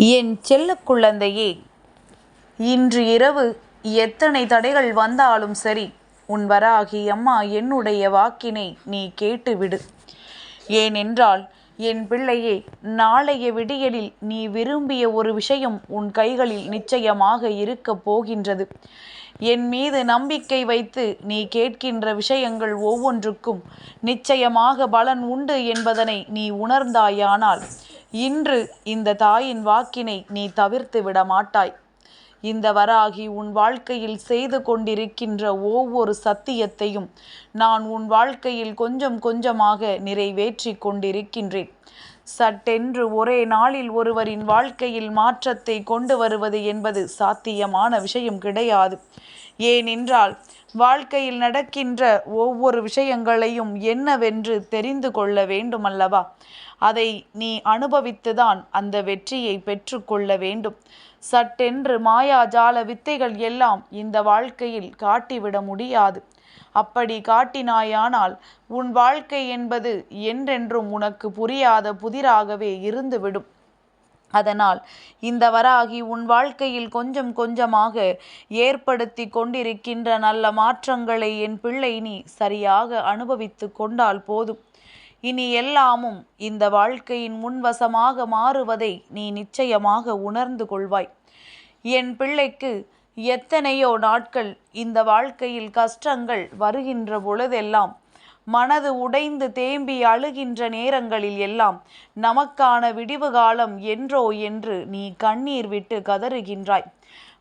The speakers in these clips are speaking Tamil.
என் செல்ல குழந்தையே இன்று இரவு எத்தனை தடைகள் வந்தாலும் சரி உன் வராகி அம்மா என்னுடைய வாக்கினை நீ கேட்டுவிடு. ஏனென்றால் என் பிள்ளையே நாளைய விடியலில் நீ விரும்பிய ஒரு விஷயம் உன் கைகளில் நிச்சயமாக இருக்கப் போகின்றது. என் மீது நம்பிக்கை வைத்து நீ கேட்கின்ற விஷயங்கள் ஒவ்வொன்றுக்கும் நிச்சயமாக பலன் உண்டு என்பதனை நீ உணர்ந்தாயானால் இன்று இந்த தாயின் வாக்கினை நீ தவிர்த்து விட மாட்டாய் இந்த வராகி உன் வாழ்க்கையில் செய்து கொண்டிருக்கின்ற ஒவ்வொரு சத்தியத்தையும் நான் உன் வாழ்க்கையில் கொஞ்சம் கொஞ்சமாக நிறைவேற்றி கொண்டிருக்கின்றேன். சட்டென்று ஒரே நாளில் ஒருவரின் வாழ்க்கையில் மாற்றத்தை கொண்டு வருவது என்பது சாத்தியமான விஷயம் கிடையாது. ஏனென்றால் வாழ்க்கையில் நடக்கின்ற ஒவ்வொரு விஷயங்களையும் என்னவென்று தெரிந்து கொள்ள வேண்டுமல்லவா? அதை நீ அனுபவித்துதான் அந்த வெற்றியை பெற்றுக்கொள்ள வேண்டும். சட்டென்று மாயாஜால வித்தைகள் எல்லாம் இந்த வாழ்க்கையில் காட்டிவிட முடியாது. அப்படி காட்டினாயானால் உன் வாழ்க்கை என்பது என்றென்றும் உனக்கு புரியாத புதிராகவே இருந்துவிடும். அதனால் இந்த வராகி உன் வாழ்க்கையில் கொஞ்சம் கொஞ்சமாக ஏற்படுத்தி கொண்டிருக்கின்ற நல்ல மாற்றங்களை என் பிள்ளை நீ சரியாக அனுபவித்து கொண்டால் போதும். இனி எல்லாமும் இந்த வாழ்க்கையின் முன்வசமாக மாறுவதை நீ நிச்சயமாக உணர்ந்து கொள்வாய். என் பிள்ளைக்கு எத்தனையோ நாட்கள் இந்த வாழ்க்கையில் கஷ்டங்கள் வருகின்ற பொழுதெல்லாம் மனது உடைந்து தேம்பி அழுகின்ற நேரங்களில் எல்லாம் நமக்கான விடிவு காலம் என்றோ என்று நீ கண்ணீர் விட்டு கதறுகின்றாய்.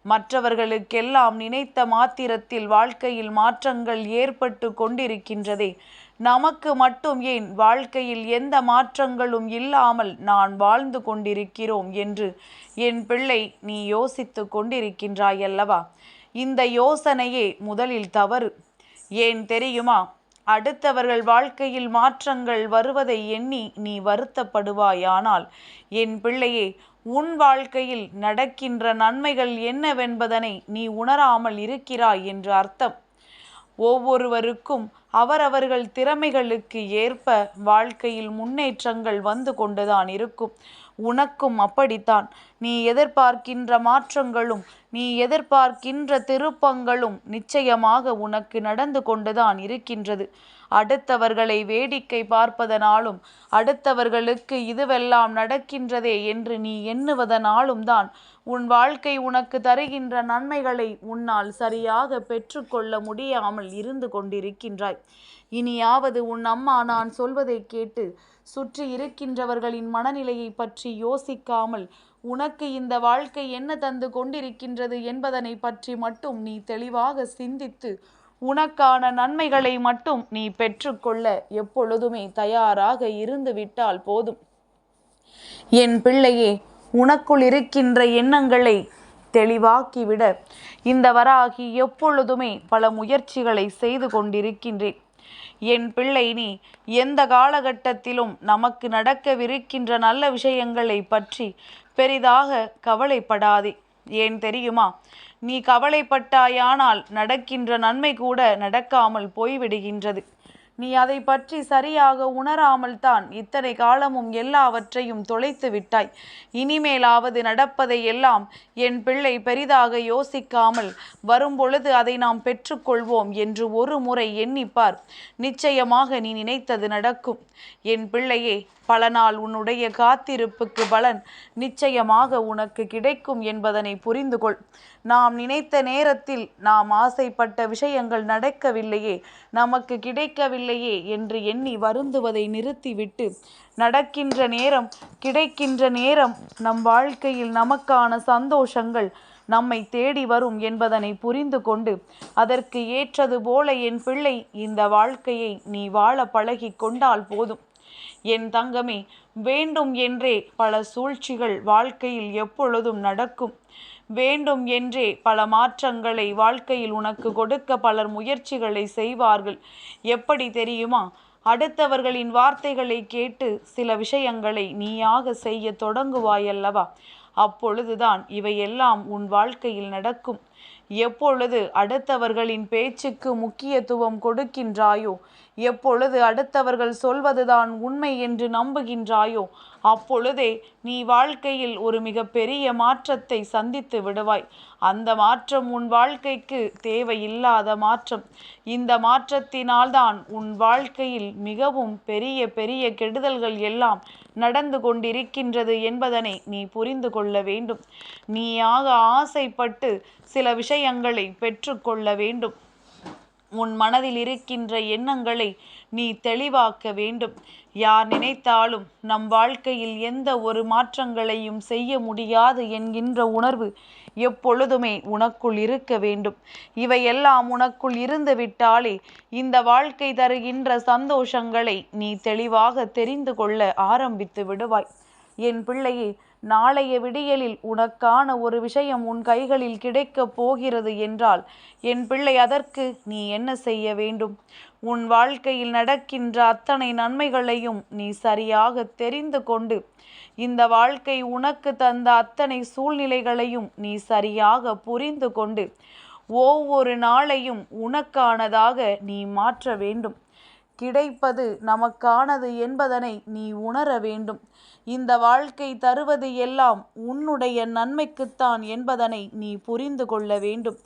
மற்றவர்களுக்கெல்லாம் நினைத்த மாத்திரத்தில் வாழ்க்கையில் மாற்றங்கள் ஏற்பட்டு கொண்டிருக்கின்றதே. நமக்கு மட்டும் ஏன் வாழ்க்கையில் எந்த மாற்றங்களும் இல்லாமல் நான் வாழ்ந்து கொண்டிருக்கிறோம்? என்று என் பிள்ளை நீ யோசித்து கொண்டிருக்கின்றாய் அல்லவா? இந்த யோசனையே முதலில் தவறு. ஏன் தெரியுமா? அடுத்தவர்கள் வாழ்க்கையில் மாற்றங்கள் வருவதை எண்ணி நீ வருத்தப்படுவாயானால் என் பிள்ளையே உன் வாழ்க்கையில் நடக்கின்ற நன்மைகள் என்னவென்பதனை நீ உணராமல் இருக்கிறாய் என்று அர்த்தம். ஒவ்வொருவருக்கும் அவரவர்கள் திறமைகளுக்கு ஏற்ப வாழ்க்கையில் முன்னேற்றங்கள் வந்து கொண்டுதான் இருக்கும். உனக்கும் அப்படித்தான். நீ எதிர்பார்க்கின்ற மாற்றங்களும் நீ எதிர்பார்க்கின்ற திருப்பங்களும் நிச்சயமாக உனக்கு நடந்து கொண்டுதான் இருக்கின்றது. அடுத்தவர்களை வேடிக்கை பார்ப்பதனாலும் அடுத்தவர்களுக்கு இதுவெல்லாம் நடக்கின்றதே என்று நீ எண்ணுவதனாலும் தான் உன் வாழ்க்கை உனக்கு தருகின்ற நன்மைகளை உன்னால் சரியாக பெற்றுக்கொள்ள முடியாமல் இருந்து கொண்டிருக்கின்றாய். இனியாவது உன் அம்மா நான் சொல்வதை கேட்டு சுற்றி இருக்கின்றவர்களின் மனநிலையை பற்றி யோசிக்காமல் உனக்கு இந்த வாழ்க்கை என்ன தந்து கொண்டிருக்கின்றது என்பதனை பற்றி மட்டும் நீ தெளிவாக சிந்தித்து உனக்கான நன்மைகளை மட்டும் நீ பெற்றுக்கொள்ள எப்பொழுதுமே தயாராக இருந்து விட்டால் போதும். என் பிள்ளையே உனக்குள் இருக்கின்ற எண்ணங்களை தெளிவாக்கிவிட இந்த வராகி எப்பொழுதுமே பல முயற்சிகளை செய்து கொண்டிருக்கின்றேன். என் பிள்ளை நீ எந்த காலகட்டத்திலும் நமக்கு நடக்கவிருக்கின்ற நல்ல விஷயங்களை பற்றி பெரிதாக கவலைப்படாதே. ஏன் தெரியுமா? நீ கவலைப்பட்டாயானால் நடக்கின்ற நன்மை கூட நடக்காமல் போய்விடுகின்றது. நீ அதை பற்றி சரியாக உணராமல் தான் இத்தனை காலமும் எல்லாவற்றையும் தொலைத்து விட்டாய். இனிமேலாவது நடப்பதை எல்லாம் என் பிள்ளை பெரிதாக யோசிக்காமல் வரும்பொழுது அதை நாம் பெற்றுக்கொள்வோம் என்று ஒரு முறை எண்ணிப்பார். நிச்சயமாக நீ நினைத்தது நடக்கும். என் பிள்ளையே பல நாள் உன்னுடைய காத்திருப்புக்கு பலன் நிச்சயமாக உனக்கு கிடைக்கும் என்பதனை புரிந்து கொள் நாம் நினைத்த நேரத்தில் நாம் ஆசைப்பட்ட விஷயங்கள் நடக்கவில்லையே நமக்கு கிடைக்கவில்லையே என்று எண்ணி வருந்துவதை நிறுத்திவிட்டு நடக்கின்ற நேரம் கிடைக்கின்ற நேரம் நம் வாழ்க்கையில் நமக்கான சந்தோஷங்கள் நம்மை தேடி வரும் என்பதனை புரிந்து கொண்டு அதற்கு ஏற்றது போல என் பிள்ளை இந்த வாழ்க்கையை நீ வாழ பழகி கொண்டால் போதும். என் தங்கமே வேண்டும் என்றே பல சூழ்ச்சிகள் வாழ்க்கையில் எப்பொழுதும் நடக்கும். வேண்டும் என்றே பல மாற்றங்களை வாழ்க்கையில் உனக்கு கொடுக்க பலர் முயற்சிகளை செய்வார்கள். எப்படி தெரியுமா? அடுத்தவர்களின் வார்த்தைகளை கேட்டு சில விஷயங்களை நீயாக செய்ய தொடங்குவாயல்லவா? அப்பொழுதுதான் இவையெல்லாம் உன் வாழ்க்கையில் நடக்கும். எப்பொழுது அடுத்தவர்களின் பேச்சுக்கு முக்கியத்துவம் கொடுக்கின்றாயோ? எப்பொழுது அடுத்தவர்கள் சொல்வதுதான் உண்மை என்று நம்புகின்றாயோ? அப்பொழுதே நீ வாழ்க்கையில் ஒரு மிகப்பெரிய மாற்றத்தை சந்தித்து விடுவாய். அந்த மாற்றம் உன் வாழ்க்கைக்கு தேவையில்லாத மாற்றம். இந்த மாற்றத்தினால்தான் உன் வாழ்க்கையில் மிகவும் பெரிய பெரிய கெடுதல்கள் எல்லாம் நடந்து கொண்டிருக்கின்றது என்பதனை நீ புரிந்து கொள்ள வேண்டும். நீயாக ஆசைப்பட்டு சில விஷயங்களை பெற்றுக்கொள்ள வேண்டும். உன் மனதில் இருக்கின்ற எண்ணங்களை நீ தெளிவாக்க வேண்டும். யார் நினைத்தாலும் நம் வாழ்க்கையில் எந்த ஒரு மாற்றங்களையும் செய்ய முடியாது என்கின்ற உணர்வு எப்பொழுதுமே உனக்குள் இருக்க வேண்டும். இவையெல்லாம் உனக்குள் இருந்து விட்டாலே இந்த வாழ்க்கை தருகின்ற சந்தோஷங்களை நீ தெளிவாக தெரிந்து கொள்ள ஆரம்பித்து விடுவாய். என் பிள்ளையே நாளைய விடியலில் உனக்கான ஒரு விஷயம் உன் கைகளில் கிடைக்கப் போகிறது என்றால் என் பிள்ளை அதற்கு நீ என்ன செய்ய வேண்டும்? உன் வாழ்க்கையில் நடக்கின்ற அத்தனை நன்மைகளையும் நீ சரியாக தெரிந்து கொண்டு இந்த வாழ்க்கை உனக்கு தந்த அத்தனை சூழ்நிலைகளையும் நீ சரியாக புரிந்து கொண்டு ஒவ்வொரு நாளையும் உனக்கானதாக நீ மாற்ற வேண்டும். கிடைப்பது நமக்கானது என்பதனை நீ உணர வேண்டும். இந்த வாழ்க்கை தருவது எல்லாம் உன்னுடைய நன்மைக்குத்தான் என்பதனை நீ புரிந்து கொள்ள வேண்டும்.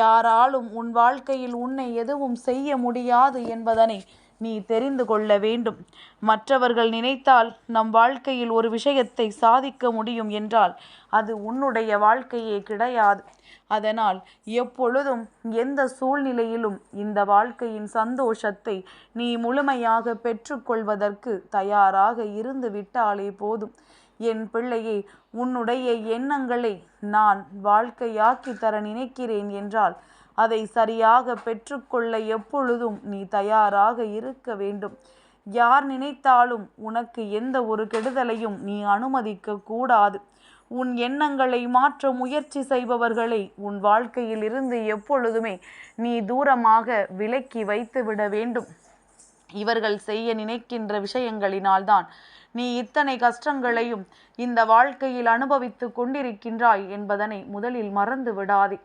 யாராலும் உன் வாழ்க்கையில் உன்னை எதுவும் செய்ய முடியாது என்பதனை நீ தெரிந்து கொள்ள வேண்டும். மற்றவர்கள் நினைத்தால் நம் வாழ்க்கையில் ஒரு விஷயத்தை சாதிக்க முடியும் என்றால் அது உன்னுடைய வாழ்க்கையே கிடையாது. அதனால் எப்பொழுதும் எந்த சூழ்நிலையிலும் இந்த வாழ்க்கையின் சந்தோஷத்தை நீ முழுமையாக பெற்றுக்கொள்வதற்கு தயாராக இருந்து விட்டாலே போதும். என் பிள்ளையே உன்னுடைய எண்ணங்களை நான் வாழ்க்கையாக்கி தர நினைக்கிறேன் என்றால் அதை சரியாக பெற்றுக்கொள்ள எப்பொழுதும் நீ தயாராக இருக்க வேண்டும். யார் நினைத்தாலும் உனக்கு எந்த ஒரு கெடுதலையும் நீ அனுமதிக்க கூடாது. உன் எண்ணங்களை மாற்ற முயற்சி செய்பவர்களை உன் வாழ்க்கையில் இருந்து எப்பொழுதுமே நீ தூரமாக விலக்கி வைத்து விட வேண்டும். இவர்கள் செய்ய நினைக்கின்ற விஷயங்களினால்தான் நீ இத்தனை கஷ்டங்களையும் இந்த வாழ்க்கையில் அனுபவித்து கொண்டிருக்கின்றாய் என்பதனை முதலில் மறந்து விடாதே.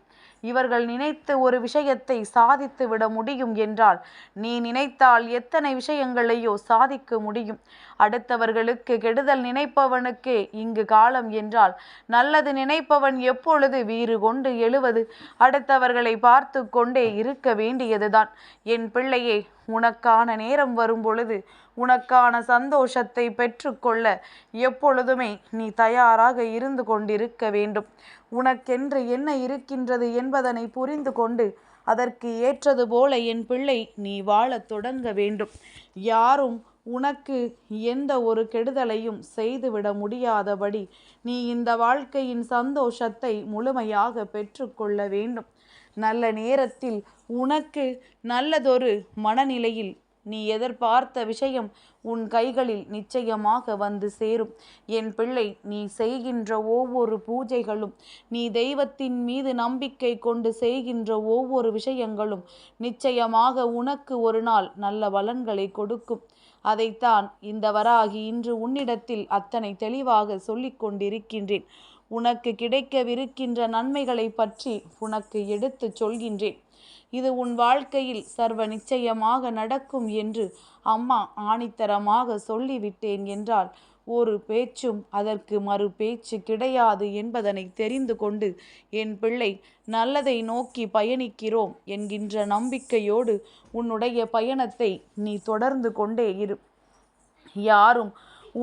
இவர்கள் நினைத்து ஒரு விஷயத்தை சாதித்து விட முடியும் என்றால் நீ நினைத்தால் எத்தனை விஷயங்களையோ சாதிக்க முடியும். அடுத்தவர்களுக்கு கெடுதல் நினைப்பவனுக்கு இங்கு காலம் என்றால் நல்லது நினைப்பவன் எப்பொழுது வீறு கொண்டு எழுவது? அடுத்தவர்களை பார்த்து கொண்டே இருக்க வேண்டியதுதான். என் பிள்ளையே உனக்கான நேரம் வரும் பொழுது உனக்கான சந்தோஷத்தை பெற்றுக்கொள்ள எப்பொழுதுமே நீ தயாராக இருந்து கொண்டிருக்க வேண்டும். உனக்கென்று என்ன இருக்கின்றது என்பதனை புரிந்து கொண்டு அதற்கு ஏற்றது போல என் பிள்ளை நீ வாழத் தொடங்க வேண்டும். யாரும் உனக்கு எந்த ஒரு கெடுதலையும் செய்துவிட முடியாதபடி நீ இந்த வாழ்க்கையின் சந்தோஷத்தை முழுமையாக பெற்றுக்கொள்ள வேண்டும். நல்ல நேரத்தில் உனக்கு நல்லதொரு மனநிலையில் நீ எதிர்பார்த்த விஷயம் உன் கைகளில் நிச்சயமாக வந்து சேரும். என் பிள்ளை நீ செய்கின்ற ஒவ்வொரு பூஜைகளும் நீ தெய்வத்தின் மீது நம்பிக்கை கொண்டு செய்கின்ற ஒவ்வொரு விஷயங்களும் நிச்சயமாக உனக்கு ஒரு நாள் நல்ல பலன்களை கொடுக்கும். அதைத்தான் இந்த வராகி இன்று உன்னிடத்தில் அத்தனை தெளிவாக சொல்லிக் கொண்டிருக்கின்றேன் உனக்கு கிடைக்கவிருக்கின்ற நன்மைகளை பற்றி உனக்கு எடுத்துச் சொல்கின்றேன். இது உன் வாழ்க்கையில் சர்வ நிச்சயமாக நடக்கும் என்று அம்மா ஆணித்தரமாக சொல்லிவிட்டேன் என்றால் ஒரு பேச்சும் அதற்கு மறு பேச்சு கிடையாது என்பதனை தெரிந்து கொண்டு என் பிள்ளை நல்லதை நோக்கி பயணிக்கிறோம் என்கின்ற நம்பிக்கையோடு உன்னுடைய பயணத்தை நீ தொடர்ந்து கொண்டே இரு. யாரும்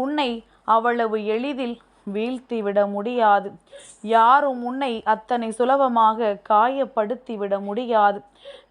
உன்னை அவ்வளவு எளிதில் வீழ்த்திவிட முடியாது. யாரும் உன்னை அத்தனை சுலபமாக காயப்படுத்திவிட முடியாது.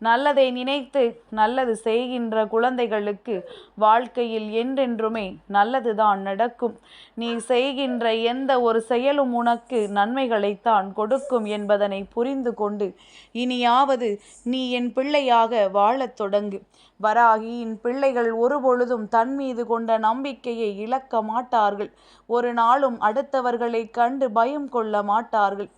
நல்லதை நினைத்து நல்லது செய்கின்ற குழந்தைகளுக்கு வாழ்க்கையில் என்றென்றுமே நல்லதுதான் நடக்கும். நீ செய்கின்ற எந்த ஒரு செயலும் உனக்கு நன்மைகளைத்தான் கொடுக்கும் என்பதனை புரிந்து கொண்டு இனியாவது நீ என் பிள்ளையாக வாழத் தொடங்கு. வராகியின் பிள்ளைகள் ஒருபொழுதும் தன் மீது கொண்ட நம்பிக்கையை இழக்க மாட்டார்கள். ஒரு நாளும் அடுத்தவர்களை கண்டு பயம் கொள்ள மாட்டார்கள்.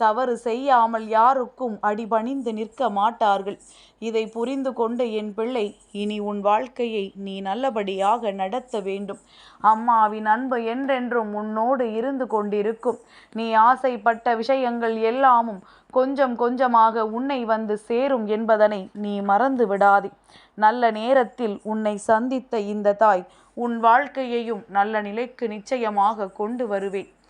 தவறு செய்யாமல் யாருக்கும் அடிபணிந்து நிற்க மாட்டார்கள். இதை புரிந்து கொண்டு என் பிள்ளை இனி உன் வாழ்க்கையை நீ நல்லபடியாக நடத்த வேண்டும். அம்மாவின் அன்பு என்றென்றும் உன்னோடு இருந்து கொண்டிருக்கும். நீ ஆசைப்பட்ட விஷயங்கள் எல்லாமும் கொஞ்சம் கொஞ்சமாக உன்னை வந்து சேரும் என்பதனை நீ மறந்து விடாதே. நல்ல நேரத்தில் உன்னை சந்தித்த இந்த தாய் உன் வாழ்க்கையையும் நல்ல நிலைக்கு நிச்சயமாக கொண்டு வருவேன்.